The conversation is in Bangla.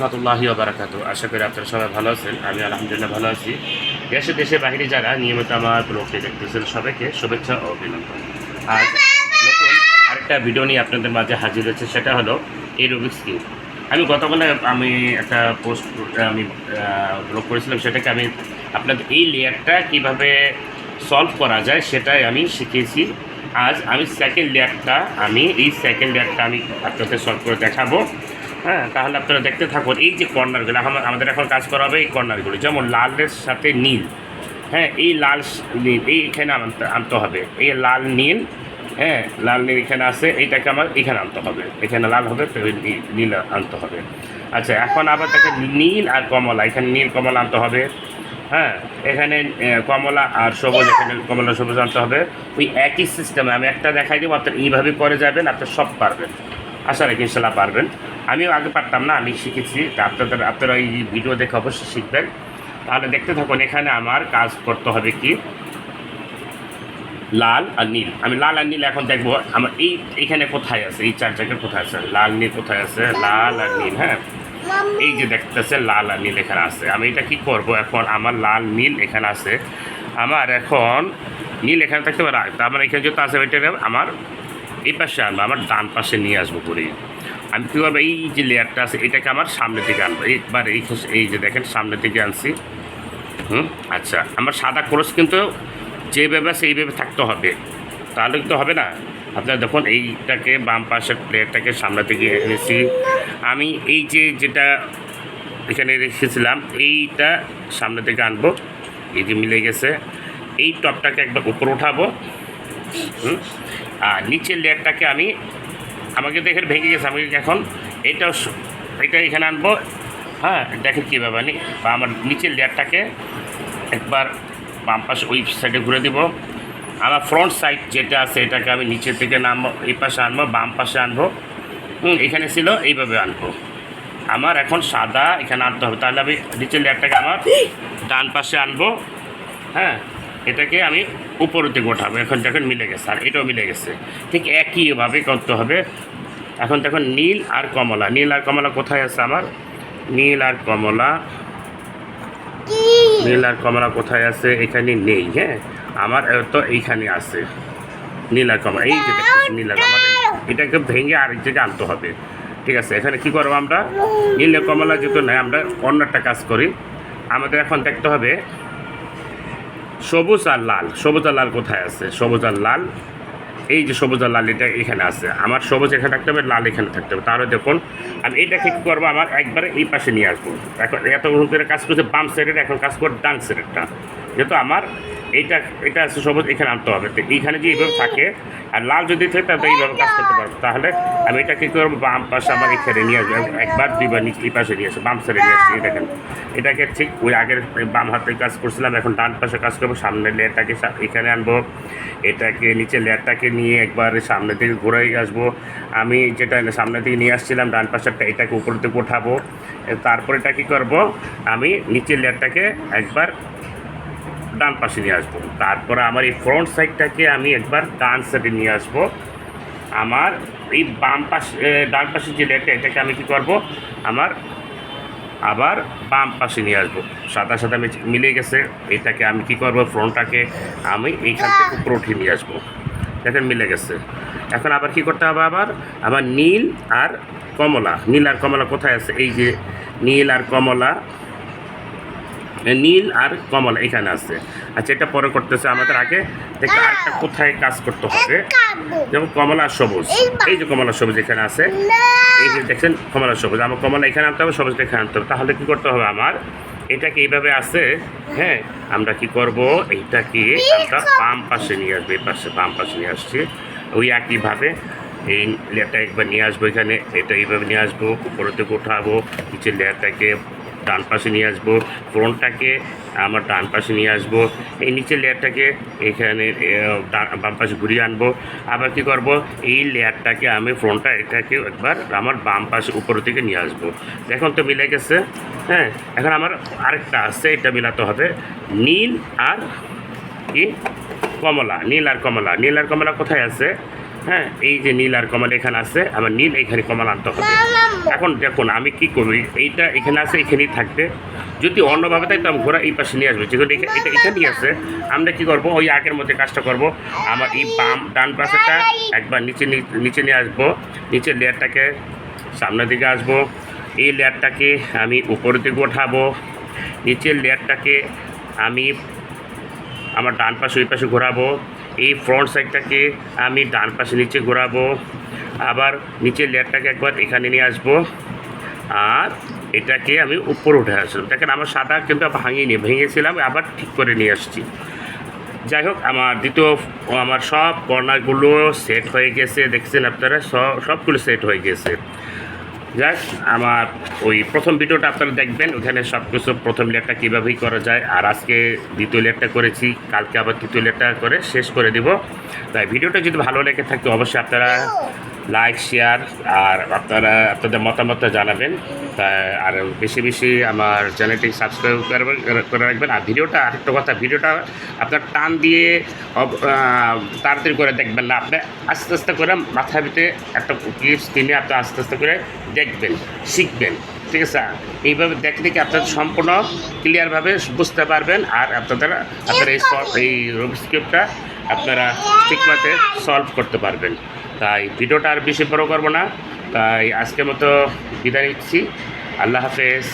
রহমতুল্লাহি বারাকাত আশা করি আপনারা সবাই ভালো আছেন। আমি আলহামদুলিল্লাহ ভালো আছি। দেশে দেশে বাহিরে যারা নিয়মিত আমার ব্লগটি দেখতেছেন সবাইকে শুভেচ্ছা ও অভিনন্দন। আজ নতুন আরেকটা ভিডিও নিয়ে আপনাদের মাঝে হাজির হয়েছে, সেটা হলো এই রুবিক্স কিউব আমি গতকালে আমি একটা পোস্ট আমি ব্লগ করেছিলাম, সেটাকে আমি আপনাদের এই লেয়ারটা কীভাবে সলভ করা যায় সেটাই আমি শিখিয়েছি। আজ আমি সেকেন্ড লেয়ারটা, আমি এই সেকেন্ড লেয়ারটা আমি আপনাদের সলভ করে দেখাবো। হ্যাঁ তাহলে আপনারা দেখতে থাকুন। এই যে কর্নারগুলো আম- আমাদের এখন কাজ করা হবে এই কর্নারগুলো। যেমন লালের সাথে নীল। হ্যাঁ এই লাল নীল এইখানে আনতে আনতে হবে। এই লাল নীল হ্যাঁ লাল নীল এখানে আছে, এইটাকে আমার এখানে আনতে হবে। এখানে লাল হবে নীল আনতে হবে। আচ্ছা এখন আবার তাকে নীল আর কমলা, এখানে নীল কমলা আনতে হবে। হ্যাঁ এখানে কমলা আর সবুজ, এখানে কমলা সবুজ আনতে হবে। ওই একই সিস্টেমে আমি একটা দেখাই দেবো আপনার এইভাবে করে যাবেন, আপনি সব পারবেন। আশা রাখি ইনশাল্লাহ পারবেন। আমিও আগে পারতাম না আমি শিখেছি। আপনাদের আপনারা এই ভিডিও দেখে অবশ্যই শিখবেন। তাহলে দেখতে থাকুন এখানে আমার কাজ করতে হবে কি? লাল আর নীল। আমি লাল আর নীল এখন দেখব। আমার এই এখানে কোথায় আছে? এই চার জায়গায় কোথায় আছে? লাল নীল কোথায় আছে? লাল আর নীল হ্যাঁ? এই যে দেখতেছে লাল আর নীল এখানে আছে। আমি এটা কি করব? এখন আমার লাল নীল এখানে আছে। আমার এখন নীল এখানে থাকতে পারে। তার মানে এখানে যত আছে ওইটা আমার এই পাশে আনব। আমার ডান পাশে নিয়ে আসব করে আমি কী এই যে লেয়ারটা আছে, এটাকে আমার সামনে থেকে আনব। এইবার এই এই যে দেখেন, সামনে থেকে আনছি। হুম? আচ্ছা আমার সাদা ক্রস কিন্তু যেভাবে আছে, এইভাবে থাকতে হবে। তাহলে কিন্তু হবে না। আপনার দেখুন, এইটাকে বাম পাশের প্লেয়ারটাকে সামনে থেকে এনেছি। আমি এই যে যেটা এখানে রেখেছিলাম, এইটা সামনে থেকে আনব। এই যে মিলে গেছে। এই টপটাকে একবার উপর উঠাবো। হুম? আর নিচের লেয়ারটাকে আমি আমাকে তো এখানে ভেঙে গেছে আমি এখন এটা এটা এখানে আনব। হ্যাঁ দেখেন কীভাবে আনি বা আমার নিচের লেয়ারটাকে একবার বাম পাশে ওই সাইডে ঘুরে দিব। আমার ফ্রন্ট সাইড যেটা আছে, এটাকে আমি নিচে থেকে নামবো, এই পাশে আনব, বাম পাশে আনব। হুম, এখানে ছিল, এইভাবে আনব। আমার এখন সাদা এখানে আনতে হবে, তাহলে আমি নিচের লেয়ারটাকে আমার ডান পাশে আনব। হ্যাঁ। এটাকে আমি উপরের দিকে ওঠাবো এখন দেখুন মিলে গেছে আর এটাও মিলে গেছে। ঠিক একইভাবে করতে হবে। এখন দেখুন নীল আর কমলা নীল আর কমলা কোথায় আছে আমার? নীল আর কমলা নীল আর কমলা কোথায় আছে? এখানে নেই হ্যাঁ? আমার তো এইখানে আছে। নীল আর কমলা এই যে নীল আর কমলা এটাকে ভেঙে আরেক জায়গায় আনতে হবে। ঠিক আছে এখানে কি করব আমরা? নীল আর কমলা যেহেতু নাই আমরা অন্যটা কাজ করি। আমাদের এখন দেখতে হবে সবুজ আর লাল। সবুজ আর লাল কোথায় আছে? সবুজ আর লাল, এই যে সবুজ আর লাল, এটা এখানে আছে। আমার সবুজ এখানে থাকতে হবে, লাল এখানে থাকতে হবে। তাহলে দেখুন আমি এটাকে কী করব আমার? একবারে এই পাশে নিয়ে আসব। এখন এত কাজ করছে, বাম সাইডের এখন কাজ করব ডান সাইডেরটা যেহেতু আমার এইটা এটা সবুজ, এখানে আনতে হবে। তো এইখানে যে এইভাবে থাকে, আর লাল যদি থাকে, তাহলে এইভাবে কাজ করতে পারব। তাহলে আমি এটা কী করব, বাম পাশে আমার এখানে নিয়ে আসব। একবার, দুইবার নিচে, এই পাশে নিয়ে আসব, বাম সাইডে নিয়ে আসছি দেখেন, এটাকে ঠিক ওই আগের বাম হাতে কাজ করছিলাম, এখন ডান পাশে কাজ করব। সামনের লেয়ারটাকে এখানে আনব। এটাকে নিচে লেয়ারটাকে নিয়ে একবার সামনে থেকে ঘুরে আসব। আমি যেটা সামনে থেকে নিয়ে আসছিলাম, ডান পাশেরটা এটাকে উপর থেকে উঠাবো তারপরে এটা কী করব, আমি নিচের লেয়ারটাকে একবার ডান পাশে নিয়ে আসব। তারপরে আমার এই ফ্রন্ট সাইডটাকে আমি একবার ডান সাইডে নিয়ে আসব। আমার এই বাম পাশে ডান পাশে যে লেয়ারটা এটাকে আমি কী করব? আমার আবার বাম পাশে নিয়ে আসব। সাদা সাদা মিলে গেছে। এটাকে আমি কি করব? ফ্রন্টটাকে আমি এইখান থেকে উপরে উঠিয়ে নিয়ে আসব। দেখেন, মিলে গেছে। এখন আবার কি করতে হবে আবার? আবার নীল আর কমলা। নীল আর কমলা কোথায় আছে? এই যে নীল আর কমলা নীল আর কমলা এখানে আছে। আচ্ছা এটা পরে করতেছে আমাদের আগে। দেখতে আরেকটা কোথায় কাজ করতে হবে? যেমন কমলা আর সবুজ। এই যে কমলা সবুজ এখানে আছে। এই যে দেখছেন কমলা সবুজ। আমার কমলা এখানে আনতে হবে সবুজ এখানে আনতে হবে। তাহলে কী করতে হবে আমার? এটাকে এইভাবে আছে? হ্যাঁ আমরা কি করব? এইটাকে আমরা বাম পাশে নিয়ে আসব এই পাশে বাম পাশে নিয়ে আসছি। ওই একইভাবে এই লেয়ারটা একবার নিয়ে আসব এখানে এটা এইভাবে নিয়ে আসব উপরের দিকে উঠাবো নিচের লেয়ারটাকে ডান পাশে নিয়ে আসব, ফ্রন্টটাকে, আমার ডান পাশে নিয়ে আসব, এই নিচের লেয়ারটাকে এখানে বাম পাশে ঘুরিয়ে আনব। আবার কি করব? এই লেয়ারটাকে আমি ফ্রন্টটা এটাকে একবার আমার বাম পাশে উপর থেকে নিয়ে আসব। দেখুন তো মিলে গেছে হ্যাঁ? এখন আমার আরেকটা আছে, এটা মিলাতে হবে। নীল আর কি? কমলা, নীল আর কমলা। নীল আর কমলা কোথায় আছে? হ্যাঁ এই যে নীল আর কমল এখানে আছে আমার নীল এখানে কমল আনতে হবে। এখন দেখুন, আমি কি করি, এইটা এখানে আছে, এখানেই থাকবে। যদি অন্যভাবে তাই তো আমি ঘোরা এই পাশে নিয়ে আসব। যেহেতু এটা এখানেই আছে। আমরা কি করব, ওই আগের মধ্যে কাজটা করব। আমার এই বাম, ডান পাশেটা একবার নিচে নিচে নিয়ে আসব। নিচের লেয়ারটাকে সামনের দিকে আসব। এই লেয়ারটাকে আমি উপরের দিকে ওঠাবো। নিচের লেয়ারটাকে আমি আমার ডান পাশে, ওই পাশে ঘোরাবো। এই ফ্রন্ট সাইডটাকে আমি ডান পাশে নিচে ঘোরাবো। আবার নিচের লেয়ারটাকে একবার এখানে নিয়ে আসব। আর এটাকে আমি উপরে উঠে আসলাম। দেখেন আমার সাদা কিন্তু ভাঙিনি, ভেঙেছিলাম, আবার ঠিক করে নিয়ে আসছি। যাই হোক, আমার দ্বিতীয়, আমার সব কর্নারগুলো সেট হয়ে গেছে। দেখছেন আপনারা? সব সবগুলো সেট হয়ে গেছে। যাক, আমার ওই প্রথম ভিডিওটা আপনারা দেখবেন, ওখানে সব কিছু প্রথম লেটটা কীভাবেই করা যায়। আর আজকে দ্বিতীয় লেটটা করেছি, কালকে আবার তৃতীয় লেটটা করে শেষ করে দিব। তাই ভিডিওটা যদি ভালো লেগে থাকে, অবশ্যই আপনারা লাইক শেয়ার আর আপনারা, আপনাদের মতামতটা জানাবেন। আর বেশি বেশি আমার চ্যানেলটি সাবস্ক্রাইব করে রাখবেন। আর ভিডিওটা আরেকটা কথা, ভিডিওটা আপনার টান দিয়ে তাড়াতাড়ি করে দেখবেন না। আপনি আস্তে আস্তে করে মাথা ভিতরে একটা ক্লিপস কিনে আপনি আস্তে আস্তে করে দেখবেন, শিখবেন। ঠিক আছে? এইভাবে দেখে দেখে আপনার সম্পূর্ণ ক্লিয়ারভাবে বুঝতে পারবেন। আর আপনাদের আপনার এই এই রবিস্ক্রিপ্টটা আপনারা ঠিকমতো সলভ করতে পারবেন। তাই ভিডিওটা আর বেশি বড় করব না। তাই আজকের মতো বিদায় নিচ্ছি। আল্লাহ হাফেজ।